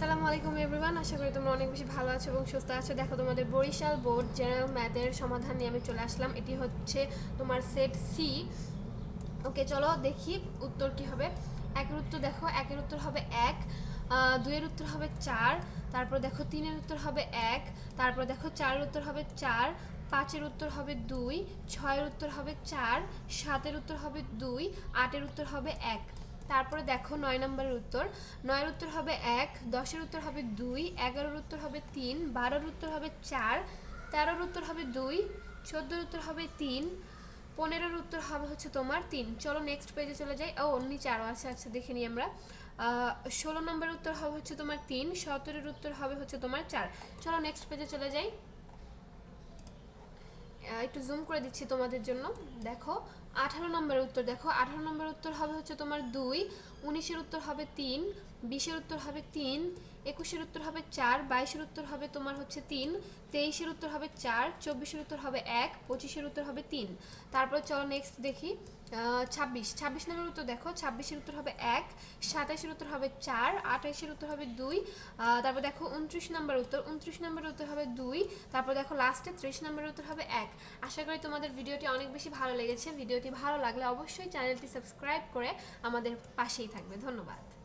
আসসালামু আলাইকুম এভরিওয়ান আশা করি তোমরা অনেক বেশি ভালো আছো এবং সুস্থ আছো। দেখো, তোমাদের বরিশাল বোর্ড জেনারেল ম্যাথের সমাধান নিয়ে আমি চলে আসলাম। এটি হচ্ছে তোমার সেট সি ওকে, চলো দেখি উত্তর কি হবে। একের উত্তর দেখো, একের উত্তর হবে এক দুইয়ের উত্তর হবে চার, তারপর দেখো তিনের উত্তর হবে এক, তারপর দেখো চারের উত্তর হবে চার, পাঁচের উত্তর হবে দুই, ছয়ের উত্তর হবে চার, সাতের উত্তর হবে দুই, আটের উত্তর হবে এক। তারপরে দেখো নয় নম্বরের উত্তর। নয়ের উত্তর হবে এক, দশের উত্তর হবে দুই, এগারোর উত্তর হবে তিন, বারোর উত্তর হবে চার, তেরোর উত্তর হবে দুই, চোদ্দোর উত্তর হবে তিন, পনেরোর উত্তর হবে হচ্ছে তোমার তিন। চলো নেক্সট পেজে চলে যাই। ও নিচে আরও আছে আচ্ছা দেখে নিই আমরা। ষোলো নম্বরের উত্তর হবে হচ্ছে তোমার তিন, সতেরোর উত্তর হবে হচ্ছে তোমার চার। চলো নেক্সট পেজে চলে যাই। একটু জুম করে দিচ্ছি তোমাদের জন্য। দেখো, আঠারো নম্বরের উত্তর, দেখো, আঠারো নম্বরের উত্তর হবে হচ্ছে তোমার দুই, উনিশের উত্তর হবে তিন, বিশের উত্তর হবে তিন একুশের উত্তর হবে চার বাইশের উত্তর হবে তোমার হচ্ছে তিন তেইশের উত্তর হবে চার চব্বিশের উত্তর হবে এক পঁচিশের উত্তর হবে তিন তারপর চলো নেক্সট দেখি ছাব্বিশ ছাব্বিশ নম্বর উত্তর দেখো ছাব্বিশের উত্তর হবে এক সাতাশের উত্তর হবে চার আঠাশের উত্তর হবে দুই তারপর দেখো উনত্রিশ নম্বর উত্তর উনত্রিশ নম্বর উত্তর হবে দুই তারপর দেখো লাস্টে ত্রিশ নম্বরের উত্তর হবে এক আশা করি তোমাদের ভিডিওটি অনেক বেশি ভালো লেগেছে ভিডিওটি ভালো লাগলে অবশ্যই চ্যানেলটি সাবস্ক্রাইব করে আমাদের পাশেই থাকবে ধন্যবাদ